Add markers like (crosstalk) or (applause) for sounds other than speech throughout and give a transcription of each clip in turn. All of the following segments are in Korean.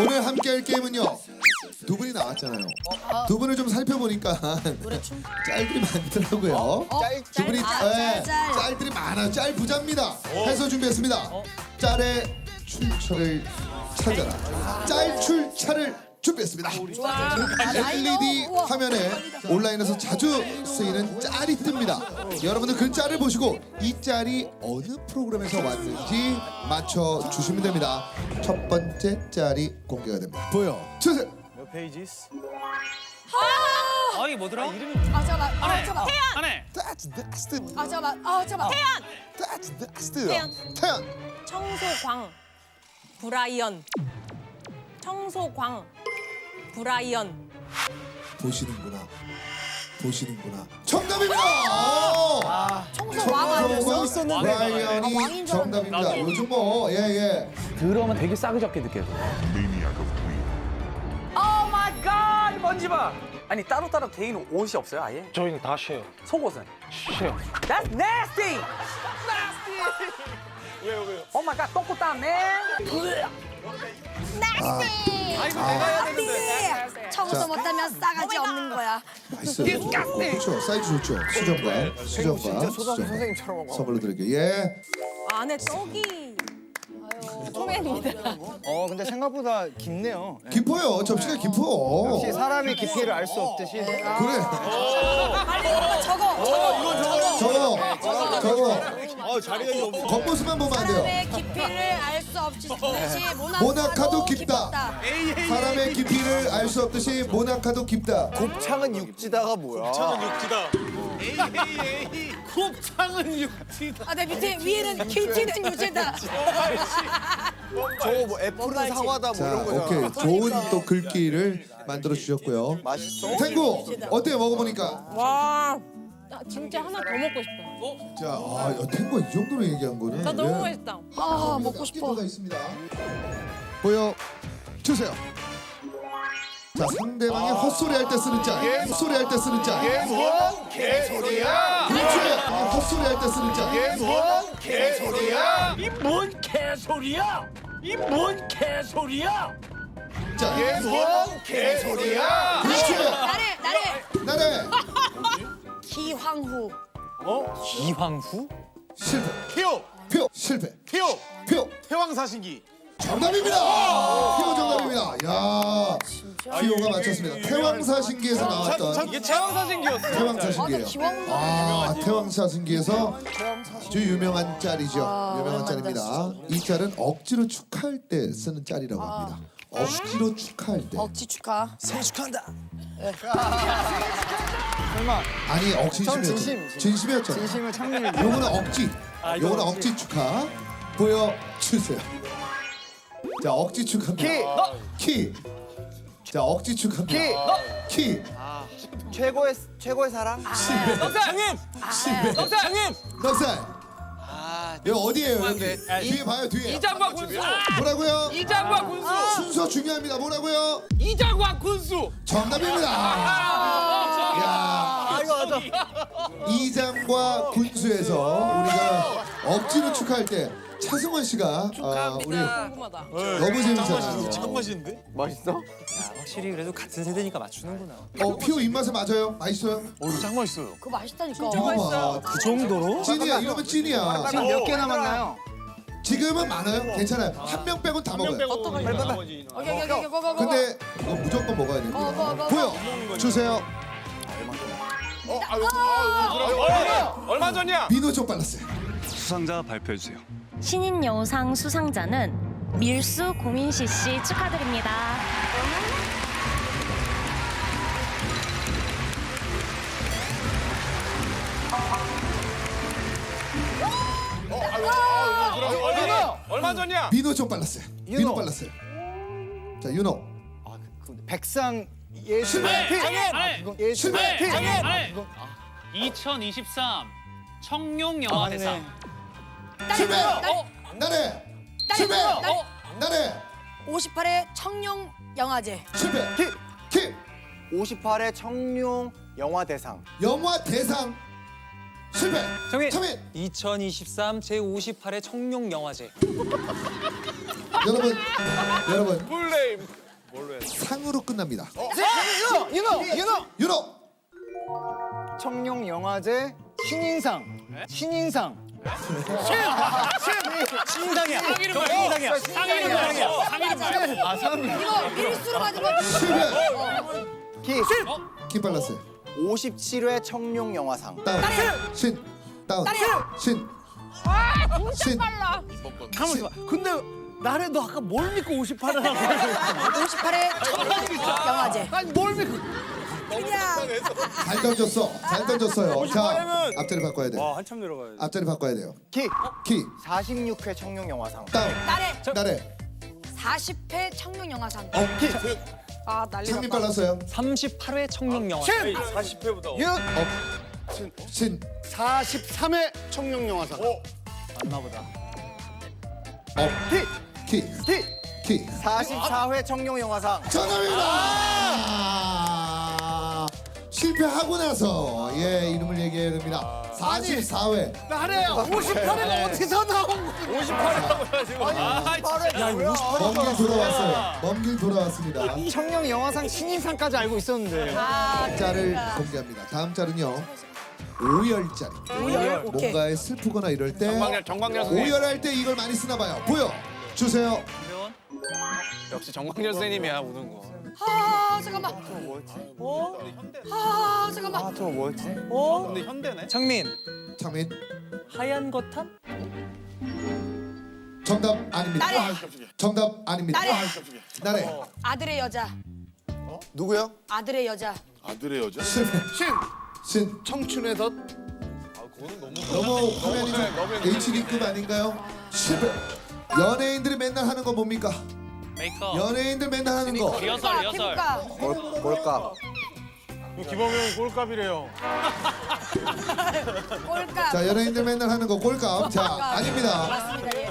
오늘 함께 할 게임은요. 두 분이 나왔잖아요. 두 분을 좀 살펴보니까 짤들이 많더라고요. 두 분이 짤, 예, 짤. 짤 들이 많아요. 짤 부자입니다. 해서 준비했습니다. 짤의 출처를 찾아라. 짤 출처를 준비했습니다. LED 화면에 온라인에서 자주 쓰이는 짤이 뜹니다. 여러분들 그 짤을 보시고 이 짤이 어느 프로그램에서 왔는지 맞춰 주시면 됩니다. 첫 번째 짤이 공개가 됩니다. 보여 주세요. 몇 페이지스? 아 이게 뭐더라? 아 잠깐만. 아 잠깐만. 안해. That's nasty. 아 잠깐만. 아 잠깐만. That's nasty. 태연. 태연. 청소광 브라이언 청소광 브라이언 보시는구나. 보시는구나. 정답입니다. 오! 청소 왕 아니었어? 아, 줄 알았는데. 정답입니다. 요즘 뭐 예예. 들어오면 되게 싸그잡게 느껴져. 오 마이 갓. 먼지 봐. 아니 따로따로 개인 옷이 없어요 아예? 저희는 다 쉬어요. 속옷은? 쉬어요. That's nasty. 왜요 왜요? Oh my god, 똥꼬 땀네. 아이고 내가 해야 되는데. 네. 청소 못하면 싸가지 없는 거야. 맛있어요. 좋죠. 사이즈 좋죠. 수정과 수정과 수정과. 선물로 드릴게요. 예. 안에 떡이 소맨입니다 어 근데 생각보다 깊네요. 예. 깊어요. 접시가 깊어. 역시 사람의 깊이를 알 수 없듯이. 그래. 빨리 이거 저거. 저거. 저거 저거 어 자리가 없어. 겉모습만 보면 안 돼요. 사람의 깊이를 알 수 듯이 모나카도 깊다. 사람의 깊이를 알 수 없듯이 모나카도 깊다. 곱창은 육지다가 뭐야? 곱창은 육지다. 곱창은 육지다. 아, 내 밑에 위에는 김치는 유재다. (laughs) 저거 뭐 애플은 사과다 뭐 자, 이런 거잖아. 오케이. 좋은 또 글귀를 만들어 주셨고요. 맛있어? 탱구 어때요? 먹어보니까. 와나 진짜 하나 더 먹고 싶 어요 자, 아, 야, 탱구가 이 정도로 얘기한 거는. 나 너무 예. 맛있다 아, 먹고 싶어. 가 있습니다. 보여 주세요. 자, 상대방이 헛소리 할 때 쓰는 짤. 헛소리 할 때 쓰는 짤. 뭔 개소리야? 그렇지. 헛소리 할 때 쓰는 짤. 뭔 개소리야? 이 뭔 개소리야? 이 뭔 개소리야? 자, 뭔 개소리야? 그렇지. 나래, 나래. 나래. 기황후. 이황후? 실패. 피오 표 실패. 피오 표 태왕사신기 정답입니다. 표 정답입니다. 야, 피오가 맞췄습니다. 태왕사 신기에서 나왔던 이게 태왕사 신기였어 태왕사 신기예요. 기황후. 아, 태왕사 신기에서 아주 유명한 짤이죠. 유명한 짤입니다. 이 짤은 억지로 축하할 때 쓰는 짤이라고 합니다. 억지로 축하할 때. 억지 축하. 설마 아니, 억 전 진심이었죠. 진심. 진심이었잖아. 진심을 창민이 요거는 억지. 요거는 억지 축하. 보여 주세요. 자, 억지 축하입니다. 키. 자, 억지 축하입니다. 키. 최고의 최고의 사랑? 형님! 실패. 형님! 넉살. 여기 어디예요 여기? 뒤에 봐요 뒤에. 이장과 군수. 뭐라고요? 이장과 군수. 순서 중요합니다. 뭐라고요? 이장과 군수. 정답입니다. 야, 아 이장과 군수에서 우리가 억지로 축하할 때 차승원 씨가 아, 우리 궁금하다 너무 재밌잖아요. 참 맛있는데? 맛있어? 확실히 그래도 같은 세대니까 맞추는구나. 어 피오 입맛에 맞아요? 맛있어요? 어 짱 맛있어요 그거 맛있다니까. 이거 봐. 그 정도로? 찐이야. 이러면 찐이야. 지금 몇 개 남았나요? 지금은 많아요. 괜찮아요. 한 명 빼곤 다 먹어요. 오케이, 오케이, 오케이, 오케이, 고고, 고고. 근데 이거 무조건 먹어야 됩니다. 어, 뭐, 뭐, 보여 주세요. 어? 아유 아유 얼마 전이야 비누 좀 발랐어요. 수상자 발표해 주세요. 신인 여우상 수상자는 밀수 고민시 씨 축하드립니다. 얼마 전이야 비누 좀 발랐어요. 비누 윤호. 발랐어요. 자 윤호. 백상 예술의. 피. 이거 예술의. 피. 안해. 2023 청룡 영화 대상. 실패. 어? 나래. 실패. 딸. 나래. 58회 청룡 영화제. 실패. 키. 키. 58회 청룡 영화 대상. 영화 대상. 실패. 정민. 차민. 2023 제58회 청룡 영화제. 여러분 여러분. 상으로 끝납니다. 윤호 윤호. 윤호! 유로 청룡 영화제 신인상. 신인상. 신인상이야. 상이름이야. 상이름이야. 상이름 아 사람 이거 밀수로 받은 거. 실패. 기 키. 빨랐어요. 57회 청룡 영화상. 다운. 신. 다운. 신. 신. 가만 있어. 근데 나래 너 아까 뭘 믿고 58을 하고 58회 청룡 영화제. 아니 뭘 믿고 그냥 잘 던졌어. 잘 던졌어요. 자, 앞자리 바꿔야 돼. 와 한참 내려가야 돼. 앞자리 바꿔야 돼요. 기 키. 46회 청룡 영화상 다운. 나래 나래. 40회 청룡 영화상. 어, 키. 아 난리 창민 났다. 빨랐어요. 38회 청룡 영화. 40회보다. 윤 신. 43회 청룡 영화상 업. 키. 기 키. 44회 청룡 영화상 정답입니다. 실패하고 나서 예 이름을 얘기해야 됩니다. 44회. 나래 58회가 어디서 나온 거야 먼길 돌아왔어요. 먼길 돌아왔습니다. 청룡 영화상 신인상까지 알고 있었는데 아, 자를 공개합니다. 다음 자는요. 오열자리. 오열? 오케이. 뭔가에 슬프거나 이럴 때 정광열 선생님. 오열할 때 이걸 많이 쓰나 봐요. 보여 주세요. 역시 정광열 선생님이야 우는 거. 아 잠깐만. 아 잠깐만. 아 저거 뭐였지? 근데 현대네. 창민 창민 하얀 거탄? 정답 아닙니다. 나래. 정답 아닙니다. 나래. 나래 아들의 여자. 누구요? 아들의 여자. 아들의 여자. 실패. 신신 청춘의 덫 너무 화면이 좀 HD급 아닌가요? 실패. 연예인들이 맨날 하는 거 뭡니까? 메이크업. 연예인들 맨날 하는 거. 리허설 리허설. 뭘, 뭘까? 김범용 꼴값이래요. 꼴값. 자 연예인들 맨날 하는 거 꼴값. 자 아닙니다. 맞습니다. 예.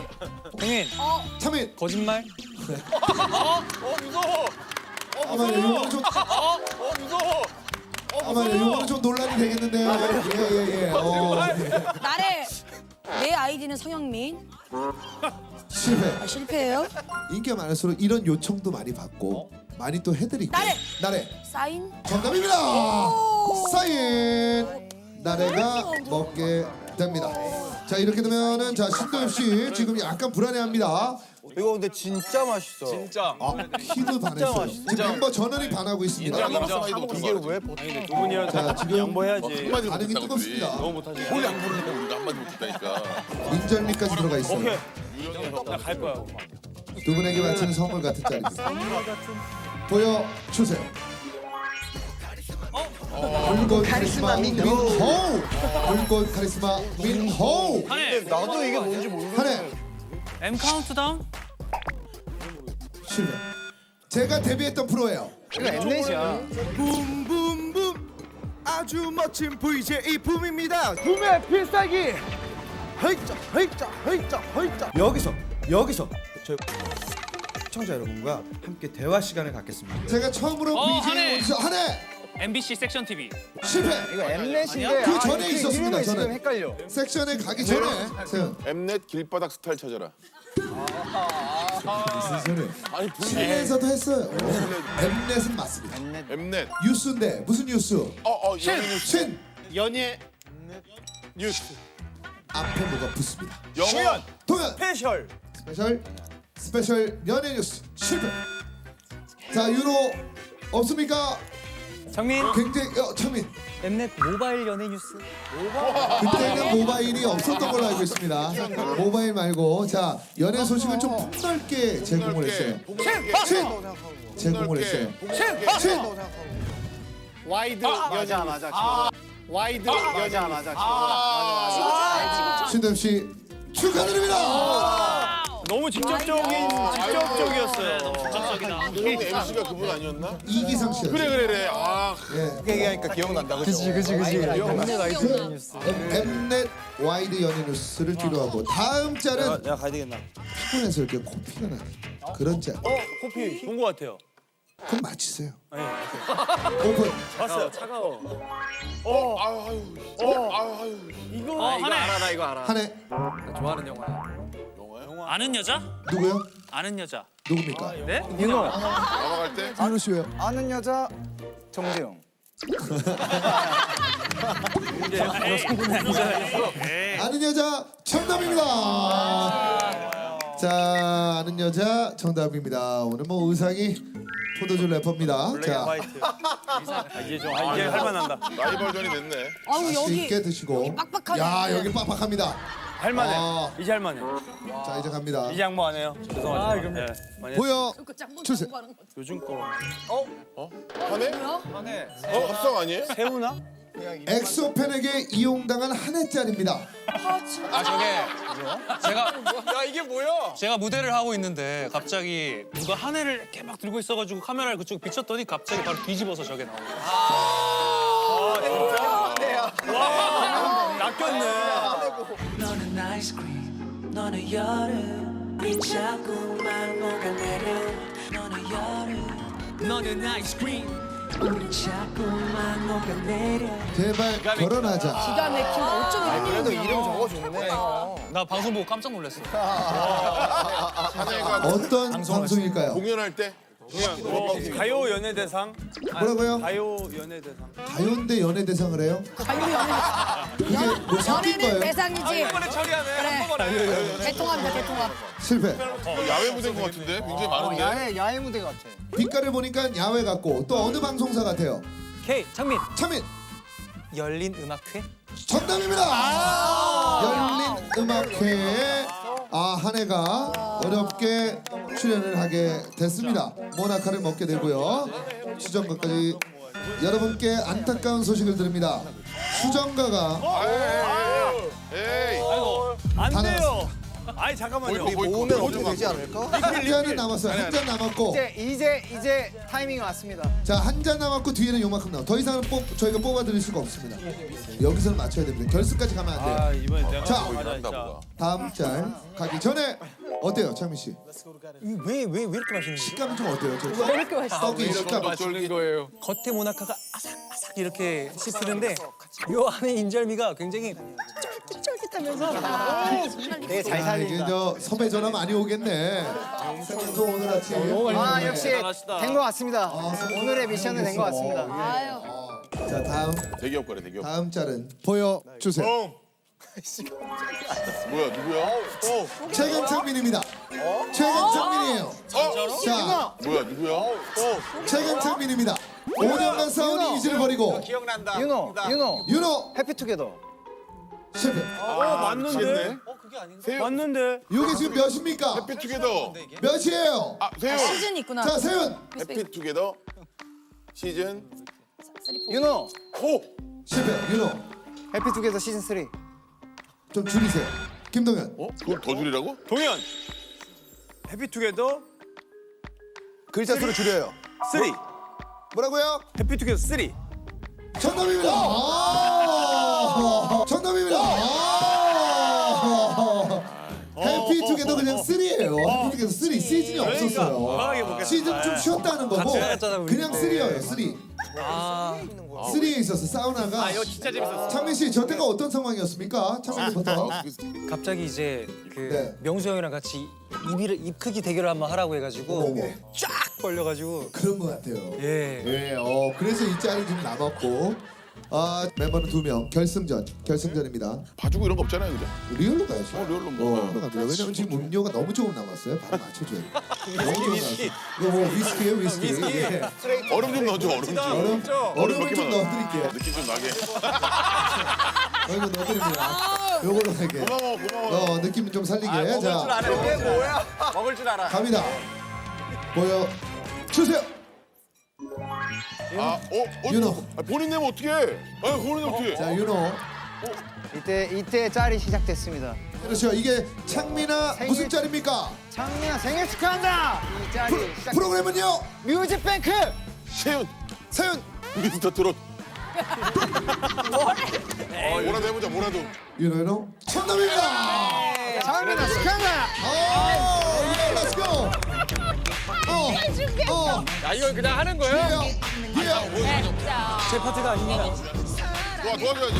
창민 어 참인. 거짓말? 어 무서워. 아마요 요거는 좀어 무서워. 아마요 요거는 좀 논란이 되겠는데요. 예 예 예. 어, 나래. 내 아이디는 성영민. 실패. 아, 실패예요. 인기가 많을수록 이런 요청도 많이 받고 많이 또 해드리고. 나래. 나래. 사인. 정답입니다. 사인 나래가 먹게 됩니다. 자 이렇게 되면은 자 신도엽 씨 지금 약간 불안해합니다. 이거 근데 진짜 맛있어. 진짜. 아 키도 반했어요. 지금 멤버 전원이 반하고 있습니다. 이게 왜 보통 자 지금 양보해야지. 반응이 뜨겁습니다. 너무 못하지. 뭘 양보를 해 우리가 한마디 못했다니까 인절미까지 들어가 있어요. 나갈 거야. 두 분에게 바치는 선물 같은 짤입니다. 보여 주세요. 물건 카리스마 민호. 물건 카리스마 민호. 한해. 나도 이게 뭔지 모르겠어. 한해 M 카운트다운. 실패. 제가 데뷔했던 프로예요. 이거 엠넷이야. 붐붐붐 아주 멋진 VJ 붐입니다 붐의 필살기 헤이짜 헤이짜 헤이짜 헤이짜 여기서 여기서 저희 시청자 여러분과 함께 대화 시간을 갖겠습니다 제가 처음으로 어, VJ 한해. 오디션 한해 MBC 섹션 TV. 실패. 이거 엠넷인데 그 아, 전에 이게 있었습니다, 이름이 저는. 지금 헷갈려. 섹션에 가기 전에 엠넷 길바닥 스타일 찾아라 무슨 소리? 아니 분이 실내에서도 했어요. 엠넷은 맞습니다. 엠넷 뉴스인데 무슨 뉴스? 어어 연예뉴스 신 연예 뉴스 앞에 뭐가 붙습니다. 영화 동현 스페셜 스페셜 스페셜 연예 뉴스 실패. 자 유로 없습니까? 창민 굉장히 어 차민 엠넷 모바일 연예 뉴스. 그때는 모바일이 없었던 걸로 알고 있습니다. 모바일 말고 자 연예 소식을 좀 폭넓게 제공을 했어요. 신 제공을 했어요. 신 와이드 맞아 맞아. 와이드 맞아 맞아. 맞아. 신동 씨 축하드립니다. 너무 직접적인 직접적이었어요. 너무 직접적이다. 형 MC가 그분 아니었나? 이기상 씨. 그래 그래 그래 아 예. 얘기하니까 기억난다. 그치 그치 그치. 엠넷. 엠넷 와이드 연예 뉴스를 뒤로 하고 다음 짤은 내가 가야 되겠나 피곤해서 이렇게 코피가 나는 그런 짤. 커피 본거 같아요. 그럼 맞히세요. 오픈. 봤어요. 차가워. 어, 아유 어, 아유 어 한해. 나 이거 알아. 한해 좋아하는 영화야. 아는 여자? 누구요? 아는 여자. 누굽니까? 네? 윤호. 넘어갈 때 윤호 씨 왜요? 아는 여자 정재영. 아는 여자 정답입니다. 자, 아는 여자 정답입니다. 오늘 뭐 의상이 포도주 래퍼입니다. 자, 이게 좀 아, 이게 할만한다. 라이벌전이 됐네. 아우 여기 맛있게 드시고. 빡빡하네. 야, 여기 빡빡합니다. 할만해. 아. 이제 할만해. 자, 이제 갑니다. 이제 양보 안 해요. 죄송하지만. 네, 많이 했- 보여 그 주세요. 하는 거. 요즘 거. 한해? 한해. 어 합성 아니에요? 세우나? 엑소 팬에게 이용당한 한 해짜리입니다. 아 저게 제가 야 이게 뭐야? 제가 무대를 하고 있는데 갑자기 누가 한 해를 이렇게 막 들고 있어가지고 카메라를 그쪽 비쳤더니 갑자기 바로 뒤집어서 저게 나온 거예요. 낚였네. 너는 아이스크림 너는 여름 이 자꾸만 녹아내려 너는 여름 너는 아이스크림 제발 결혼하자. 기가 막힌다. 어쩜 이런 그래도 일이냐. 이름 적어줬네. 나 방송 보고 깜짝 놀랐어. (laughs) 어떤 방송일까요? 공연할 때 뭐, 가요 연예대상. 뭐라고요? 가요 연예대상. 가요인데 연예대상을 해요? 아니 연애. 이게 뭐 섞인 연애는 거예요? 대상이지. 이번에 처리하네. 그래. 대통합이다 대통합. 실패. 어, 야외 무대인 것 같은데 굉장히 많은데. 야외 야외 무대 같아. 빛깔을 보니까 야외 같고 또 어느 방송사 같아요? K 창민. 차민 열린 음악회. 정답입니다. 열린 음악회에 아 한 해가 어렵게 출연을 하게 됐습니다. 모나카를 먹게 되고요. 수정가까지 여러분께 안타까운 소식을 드립니다. 수정가가 에이. 안다 돼요. 아이 잠깐만요. 모으면 어떻게 되지 않을까? 한 잔은 남았어요. 한 잔 남았고 이제 이제 이제 타이밍이 왔습니다. 자 한 잔 남았고 뒤에는 요만큼 남아. 더 이상은 뽑 저희가 뽑아 드릴 수가 없습니다. 여기서는 맞춰야 됩니다. 결승까지 가면 안 돼요. 아 이번에 내가 자. 한다 보다. 다음 짤 가기 전에 어때요, 창민 씨? 왜 왜 왜 이렇게 맛있는 거지? 식감이 좀 어때요? 저 이렇게 맛있어. 떡이 식감 맛있는 거예요. 겉에 모나카가 아삭아삭 이렇게 씹히는데 요 안에 인절미가 굉장히 되게 잘 아, 이게 살린다. 저 섭외 전화 많이 오겠네. 생방송 오늘 아침. 아 역시 잘하시다. 된것 같습니다. 오늘의 미션은 된 것 같습니다. 아유. 자 다음 대기업 거래 대기업. 다음 짤은 보여 주세요. 형. 뭐야 누구야? 최근창민입니다. 최근창민이에요. 어? 자 뭐야 누구야? 최근창민입니다. 5년간 싸운 이지를 버리고 기억난다. 윤호 윤호 윤호 해피투게더. 실패. 어 맞는데? 맞는데? 이게 지금 몇입니까? 해피투게더. 몇이에요? 아 세윤. 시즌 있구나. 자 세윤 해피투게더 시즌 윤호 오. 실패. 윤호 해피투게더 시즌 3. 좀 줄이세요. 김동현 어? 그걸 더 줄이라고? 동현. 해피투게더 글자 수를 줄여요. 3. 뭐라고요? 해피투게더 3. 정답입니다. 아~ 정답입니다. 아~ 해피투게더 그냥 3예요. 해피투게더 3 시즌이 없었어요. 과하게 보겠습니다. 시즌 좀 쉬었다는 거고 같이 했잖아, 우리. 그냥 3예요. 3. 아. 3에 있었어 사우나가. 아 이거 진짜 재밌었어. 창민 씨 저 때가 어떤 상황이었습니까? 창민부터. 갑자기 이제 그 네. 명수 형이랑 같이 입이 입 크기 대결을 한번 하라고 해가지고 어머. 쫙 벌려가지고 그런 것 같아요. 예. 예, 어 그래서 이 짤이 좀 남았고 아 멤버는 두 명 결승전 결승전입니다. 봐주고 이런 거 없잖아요, 그죠? 리얼로 가야죠. 어, 리얼로 어, 뭐. 리얼로 갑니다. 왜냐면 지금 음료가 너무 조금 남았어요. 바로 맞춰줘야 돼. (laughs) 너무 조금 남았어요. 이거 뭐 위스키예요, 위스키. 예. 얼음 좀 넣어줘, 얼음 좀. 얼음, 얼음을 몇좀 넣어드릴게요. 느낌 좀 나게. (laughs) 얼음 넣어드립니다. 요걸로 할게. 고마워, 고마워. 어 느낌 좀 살리게. 자 이게 뭐야? 먹을 줄 알아. 갑니다. 보여 주세요. 아, 어, 어, 윤호. 아, 본인 내면 어떻게? 아, 본인 내면 어떻게? 자 윤호. 이때 이때 짤이 시작됐습니다. 그렇죠. 이게 창민아 생일- 무슨 짤입니까? 창민아 생일 축하한다. 이 짤이 프로, 시작. 프로그램은요. 뮤직뱅크. 세윤, 세윤 미스터 트롯. 뭐래? 뭐라도 해보자, 뭐라도. 윤호 윤호 정답입니다. 창민아 축하한다. 오, 예, 렛츠 고. 어, 어, 야 이거 그냥 하는 거예요? 예, 예. 제 파트가 아닙니다. 도와, 도와줘야지.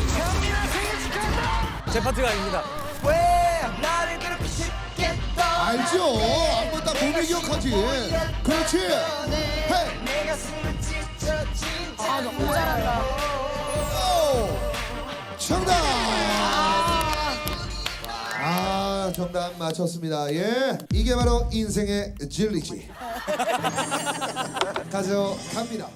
제 파트가 아닙니다. 알죠. 한번 딱 보면 기억하지. 그렇지. 헤이. 아 너무 잘한다. 오! 정답! 아, 정답 맞췄습니다. 예. 이게 바로 인생의 진리지. (laughs) 가져갑니다.